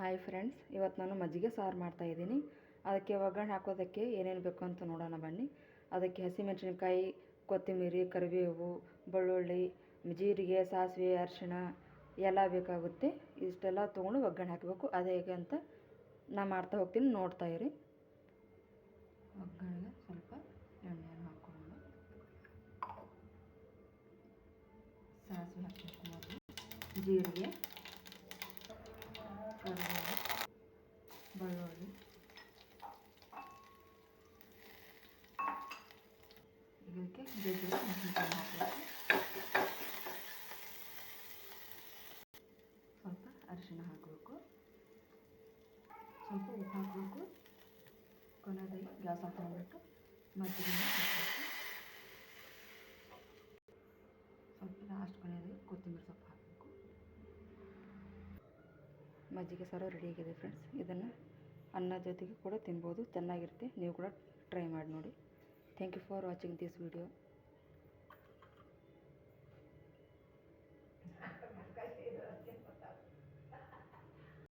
Hi friends ಇವತ್ತು ನಾನು ಮಜ್ಜಿಗೆ ಸಾರು ಮಾಡ್ತಾಯಿದ್ದೀನಿ ಅದಕ್ಕೆ ಒಗ್ಗರಣೆ ಹಾಕೋದಕ್ಕೆ ಏನೇನು ಬೇಕು ಅಂತ ನೋಡೋಣ ಬನ್ನಿ. ಅದಕ್ಕೆ ಹಸಿಮೆಣಸಿನ್ಕಾಯಿ ಕೊತ್ತಂಬರಿ ಕರಿಬೇವು, ಬೆಳ್ಳುಳ್ಳಿ, ಜೀರಿಗೆ, ಸಾಸಿವೆ, ಅರಿಶಿಣ ಎಲ್ಲ ಬೇಕಾಗುತ್ತೆ. ಇಷ್ಟೆಲ್ಲ ತೊಗೊಂಡು ಒಗ್ಗರಣೆ ಹಾಕಬೇಕು. ಅದೇ ಹೇಗೆ ಅಂತ ನಾ ಮಾಡ್ತಾ ಹೋಗ್ತೀನಿ. ನೋಡ್ತಾ ಇರಿ. ಒಗ್ಗರಣೆಗೆ ಸ್ವಲ್ಪ ಎಣ್ಣೆಯನ್ನು ಹಾಕೊಂಡು ಸಾಸಿವೆ ಹಾಕಬೇಕು ಜೀರಿಗೆ. ಕರಿಬೇವು ಬೆಳ್ಳುಳ್ಳಿ ಇದಕ್ಕೆ ಬೇರೆ ಮೆಣಸಿನ್ಕಾಯಿ ಹಾಕಬೇಕು ಸ್ವಲ್ಪ ಅರಿಶಿಣ ಹಾಕಬೇಕು ಸ್ವಲ್ಪ ಉಪ್ಪು ಹಾಕಬೇಕು ಕೊನೆಯದಾಗಿ ಗ್ಯಾಸ್ ಆಫ್ ಮಾಡಿಬಿಟ್ಟು ಮಜ್ಜಿಗೆ ಹಾಕಬೇಕು ಸ್ವಲ್ಪ ಲಾಸ್ಟ್ ಕೊನೆಯದಾಗಿ ಕೊತ್ತಂಬರಿ ಸೊಪ್ಪು ಹಾಕಬೇಕು ಮಜ್ಜಿಗೆ ಸಾರು ರೆಡಿಯಾಗಿದೆ ಫ್ರೆಂಡ್ಸ್ ಇದನ್ನು ಅನ್ನ ಜೊತೆಗೆ ಕೂಡ ತಿನ್ಬೋದು. ಚೆನ್ನಾಗಿರುತ್ತೆ. ನೀವು ಕೂಡ ಟ್ರೈ ಮಾಡಿ ನೋಡಿ. Thank you for watching this video